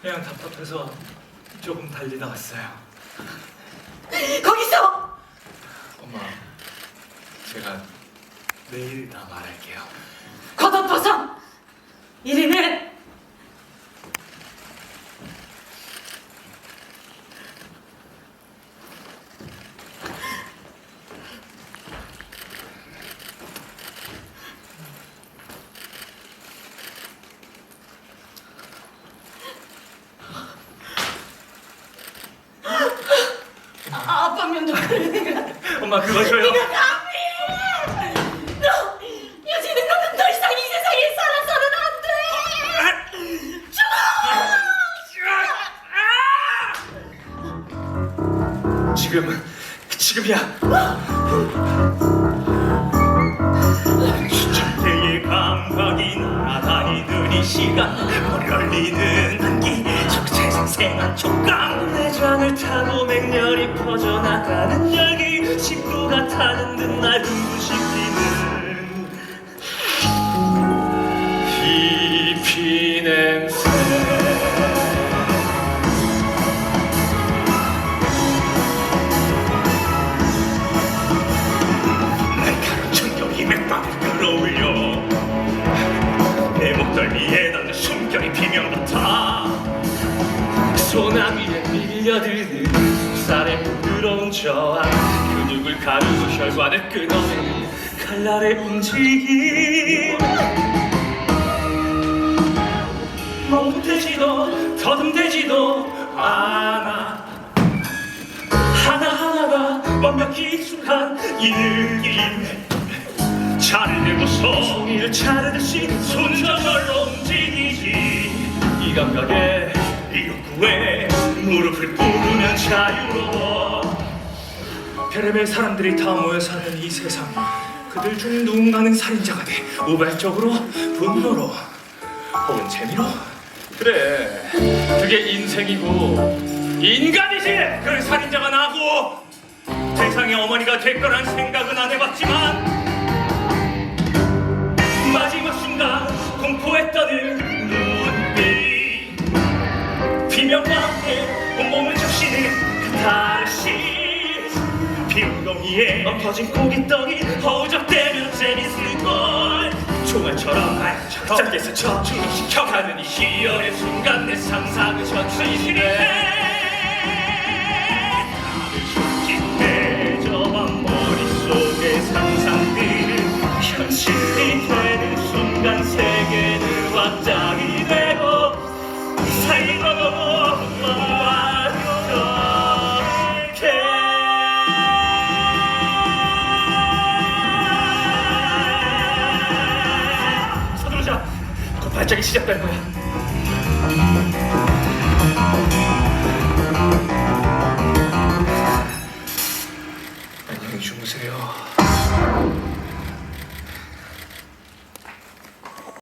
그냥 답답해서 조금 달리다 왔어요. 거기서 엄마, 제가 내일 다 말할게요. 겉옷 벗어. 이리는 아, 아빠 면도 그래. 엄마 그거 줘요. 감히! 너 여지는 너는 더 이상 이 세상에 살아서는 안 돼! 지금 지금이야. 주천대의 감각이 날아다니는 이 시간 한기 적재생생한 촉감. 내장을 타고 맹렬히 퍼져나가는 열기. 식구가 타는 듯날 흥분시키는 저항 근육을 가르고 혈관을 끊어내는 칼날의 움직임. 멈대지도 더듬대지도 않아. 하나하나가 완벽히 익숙한 이 느낌 차를 내고서 종이를 자르듯이 손저절로 움직이지. 이 감각에 이 욕구에 무릎을 꿇으면 자유로워 별의별 사람들이 다 모여 사는 이 세상 그들 중 누군가는 살인자가 돼 우발적으로 분노로 혹은 재미로. 그래 그게 인생이고 인간이지! 그 살인자가 나고 세상의 어머니가 될 거란 생각은 안 해봤지만 마지막 순간 공포에 떠는 눈빛 비명과 비웅덩이에 엎어진 고깃떡이 허우적대면 재밌을걸. 총알처럼 짧게 스쳐 중독시켜가는 이 희열의 순간 내 상상은 현실이네 갑자기 시작될 거야. 안녕히 주무세요.